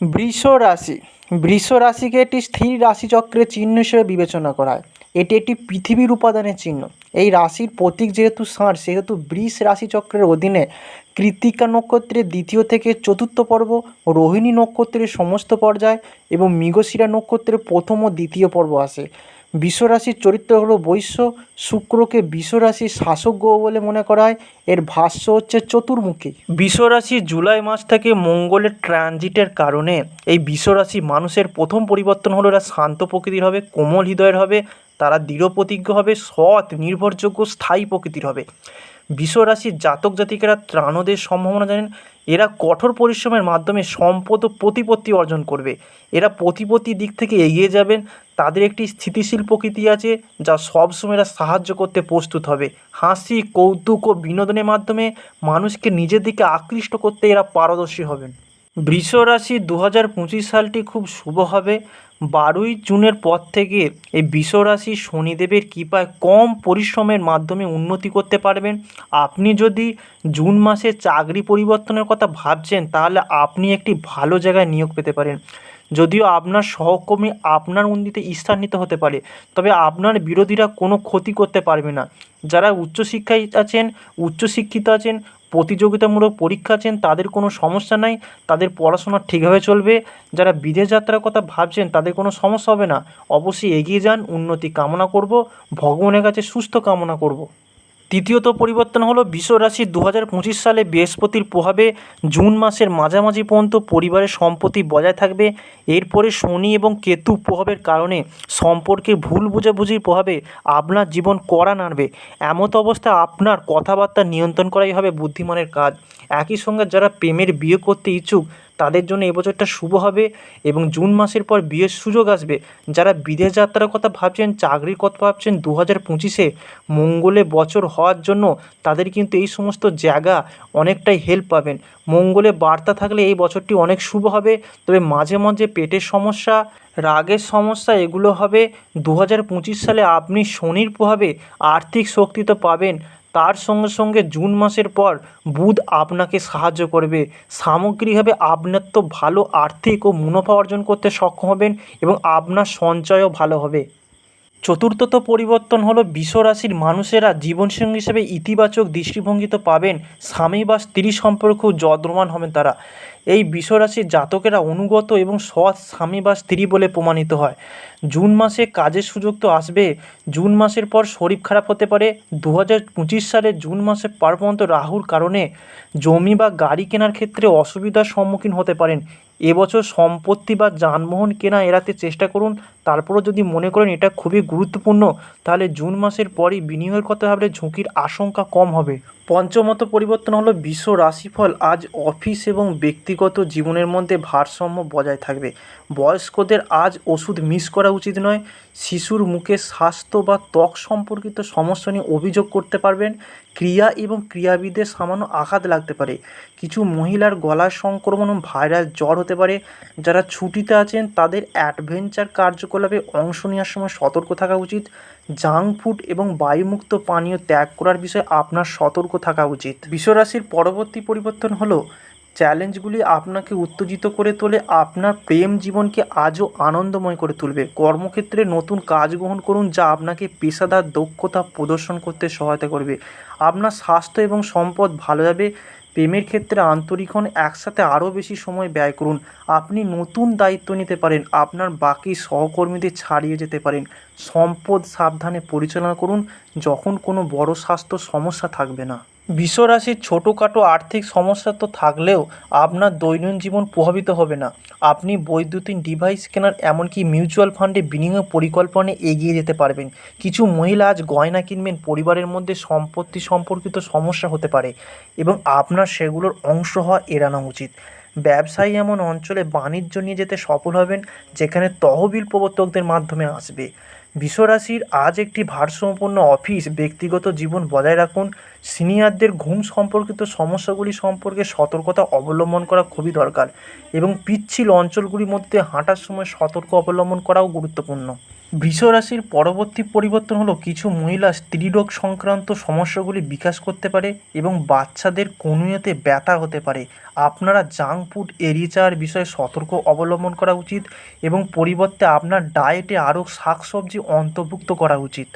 বৃষ রাশি। বৃষ রাশিকে একটি স্থির রাশিচক্রের চিহ্ন হিসেবে বিবেচনা করা হয়। এটি একটি পৃথিবীর উপাদানের চিহ্ন। এই রাশির প্রতীক যেহেতু ষাঁড়, সেহেতু বৃষ রাশিচক্রের অধীনে কৃতিকা নক্ষত্রের দ্বিতীয় থেকে চতুর্থ পর্ব, রোহিণী নক্ষত্রের সমস্ত পর্যায় এবং মৃগশিরা নক্ষত্রের প্রথম ও দ্বিতীয় পর্ব আসে। বিশ্বরাশির চরিত্র হলো বৈশ্য, শুক্রকে বিশ্বরাশির শাসক গ্রহ বলে মনে করা হয়। এর ভাষ্য হচ্ছে চতুর্মুখী। বিশ্বরাশি জুলাই মাস থেকে মঙ্গলের ট্রানজিটের কারণে এই বিশ্বরাশি মানুষের প্রথম পরিবর্তন হলো এরা শান্ত প্রকৃতির হবে, কোমল হৃদয়ের হবে তারা দৃঢ় প্রতিজ্ঞ হবে, সৎ, নির্ভরযোগ্য, স্থায়ী প্রকৃতির হবে। বিশ্বরাশির জাতক জাতিকেরা ত্রাণদের সম্ভাবনা জানেন, এরা কঠোর পরিশ্রমের মাধ্যমে সম্পদ ও প্রতিপত্তি অর্জন করবে। এরা প্রতিপত্তির দিক থেকে এগিয়ে যাবেন, তাদের একটি স্থিতিশীল প্রকৃতি আছে, যা সবসময় এরা সাহায্য করতে প্রস্তুত হবে। হাসি, কৌতুক ও বিনোদনের মাধ্যমে মানুষকে নিজের দিকে আকৃষ্ট করতে এরা পারদর্শী হবেন। বৃষ রাশি দু হাজার পঁচিশ সালটি খুব শুভ হবে। বারোই জুনের পর থেকে এই বৃষ রাশি শনিদেবের কৃপায় কম পরিশ্রমের মাধ্যমে উন্নতি করতে পারবেন। আপনি যদি জুন মাসে চাকরি পরিবর্তনের কথা ভাবছেন, তাহলে আপনি একটি ভালো জায়গায় নিয়োগ পেতে পারেন। যদিও আপনার সহকর্মী আপনার উন্নতিতে ঈর্ষান্বিত হতে পারে, তবে আপনার বিরোধীরা কোনো ক্ষতি করতে পারবে না। যারা উচ্চশিক্ষায় আছেন, উচ্চশিক্ষিত আছেন প্রতিযোগিতামূলক পরীক্ষা আছেন, তাদের কোনো সমস্যা নাই, তাদের পড়াশোনা ঠিকভাবে চলবে। যারা বিদেশ যাত্রার কথা ভাবছেন, তাদের কোনো সমস্যা হবে না। অবশ্যই এগিয়ে যান, উন্নতি কামনা করব, ভগবানের কাছে সুস্থ কামনা করব। তৃতীয়ত পরিবর্তন হলো রাশি দু হাজার পঁচিশ সালে বৃহস্পতির প্রভাবে জুন মাসের মাঝামাঝি পর্যন্ত পরিবারের সম্পত্তি বজায় থাকবে। এরপরে শনি এবং কেতু প্রভাবের কারণে সম্পর্কে ভুল বোঝাবুঝির প্রভাবে আপনার জীবন কড়া নাড়বে। এমত অবস্থায় আপনার কথাবার্তা নিয়ন্ত্রণ করাই হবে বুদ্ধিমানের কাজ। একই সঙ্গে যারা প্রেমের বিয়ে করতে ইচ্ছুক তাদের জন্য এবছরটা শুভ হবে এবং জুন মাসের পর বিয়ের সুযোগ আসবে। যারা বিদেশ যাত্রার কথা ভাবছেন, চাকরির কথা ভাবছেন দু হাজার পঁচিশে মঙ্গলে বছর হওয়ার জন্য তাদের কিন্তু এই সমস্ত জায়গা অনেকটাই হেল্প পাবেন। মঙ্গলে বার্তা থাকলে এই বছরটি অনেক শুভ হবে। তবে মাঝে মাঝে পেটের সমস্যা, রাগের সমস্যা এগুলো হবে। দু হাজার পঁচিশ সালে আপনি শনির প্রভাবে আর্থিক শক্তি তো পাবেন। তার সঙ্গে সঙ্গে জুন মাসের পর বুধ আপনাকে সাহায্য করবে। সামগ্রিকভাবে আপনার তো ভালো আর্থিক ও মুনাফা অর্জন করতে সক্ষম হবেন এবং আপনার সঞ্চয়ও ভালো হবে। চতুর্থত পরিবর্তন হলো বিশ্বরাশির মানুষেরা জীবনসঙ্গী হিসেবে ইতিবাচক দৃষ্টিভঙ্গি তো পাবেন স্বামী বা স্ত্রী সম্পর্কেও যদ্রমান হবেন তারা। এই বিশ্বরাশির জাতকেরা অনুগত এবং সৎ স্বামী বা স্ত্রী বলে প্রমাণিত হয়। জুন মাসে কাজের সুযোগ তো আসবে। জুন মাসের পর শরীর খারাপ হতে পারে। দু হাজার পঁচিশ সালের জুন মাসে পার পর্যন্ত রাহুর কারণে জমি বা গাড়ি কেনার ক্ষেত্রে অসুবিধার সম্মুখীন হতে পারেন। এবছর সম্পত্তি বা যানবাহন কেনা এড়াতে চেষ্টা করুন। তারপরও যদি মনে করেন এটা খুবই গুরুত্বপূর্ণ, তাহলে জুন মাসের পরই বিনিয়োগের কথা ভাবলে ঝুঁকির আশঙ্কা কম হবে। পঞ্চমত পরিবর্তন হলো বিশ্ব রাশিফল। আজ অফিস এবং ব্যক্তিগত জীবনের মধ্যে ভারসাম্য বজায় থাকবে। বয়স্কদের আজ ওষুধ মিস করা উচিত নয়। শিশুর মুখে স্বাস্থ্য বা ত্বক সম্পর্কিত সমস্যা নিয়ে অভিযোগ করতে পারবেন। ক্রিয়া এবং ক্রিয়াবিদের সামান্য আঘাত লাগতে পারে। কিছু মহিলার গলার সংক্রমণ ভাইরাল জ্বর হতে পারে। যারা ছুটিতে আছেন, তাদের অ্যাডভেঞ্চার কার্যকলাপে অংশ নেওয়ার সময় সতর্ক থাকা উচিত। জাঙ্ক ফুড এবং বায়ুমুক্ত পানীয় ত্যাগ করার বিষয়ে আপনার সতর্ক থাকা উচিত। বিশ্বরাশির পরবর্তী পরিবর্তন হলো চ্যালেঞ্জগুলি আপনাকে উত্তেজিত করে তোলে, আপনার প্রেম জীবনকে আজও আনন্দময় করে তুলবে। কর্মক্ষেত্রে নতুন কাজ গ্রহণ করুন, যা আপনাকে পেশাদার দক্ষতা প্রদর্শন করতে সহায়তা করবে। আপনার স্বাস্থ্য এবং সম্পদ ভালো যাবে প্রেমের ক্ষেত্রে আন্তরিক হন, একসাথে আরও বেশি সময় ব্যয় করুন। আপনি নতুন দায়িত্ব নিতে পারেন, আপনার বাকি সহকর্মীদের ছাড়িয়ে যেতে পারেন। সম্পদ সাবধানে পরিচালনা করুন, যখন কোনো বড় স্বাস্থ্য সমস্যা থাকবে না। বিশ্বরাশির ছোটোখাটো আর্থিক সমস্যা তো থাকলেও আপনার দৈনন্দিন জীবন প্রভাবিত হবে না। আপনি বৈদ্যুতিন ডিভাইস কেনার এমনকি মিউচুয়াল ফান্ডে বিনিয়োগ পরিকল্পনায় এগিয়ে যেতে পারবেন। কিছু মহিলা আজ গয়না কিনবেন, পরিবারের মধ্যে সম্পত্তি সম্পর্কিত সমস্যা হতে পারে এবং আপনার সেগুলোর অংশ হওয়া এড়ানো উচিত। ব্যবসায়ী এমন অঞ্চলে বাণিজ্য নিয়ে যেতে সফল হবেন, যেখানে তহবিল প্রবর্তকদের মাধ্যমে আসবে। বিশ্বরাশির আজ একটি ভারসাম্যপূর্ণ অফিস ব্যক্তিগত জীবন বজায় রাখুন। সিনিয়রদের ঘুম সম্পর্কিত সমস্যাগুলি সম্পর্কে সতর্কতা অবলম্বন করা খুবই দরকার এবং পিচ্ছিল অঞ্চলগুলির মধ্যে হাঁটার সময় সতর্ক অবলম্বন করাও গুরুত্বপূর্ণ। বৃষ রাশির পরবর্তী পরিবর্তন হলো কিছু মহিলা স্ত্রীরোগ সংক্রান্ত সমস্যাগুলি বিকাশ করতে পারে এবং বাচ্চাদের কনুইতে ব্যথা হতে পারে। আপনারা জাঙ্ক ফুড এড়িয়ে যাওয়ার বিষয়ে সতর্ক অবলম্বন করা উচিত এবং পরিবর্তে আপনার ডায়েটে আরও শাকসবজি অন্তর্ভুক্ত করা উচিত।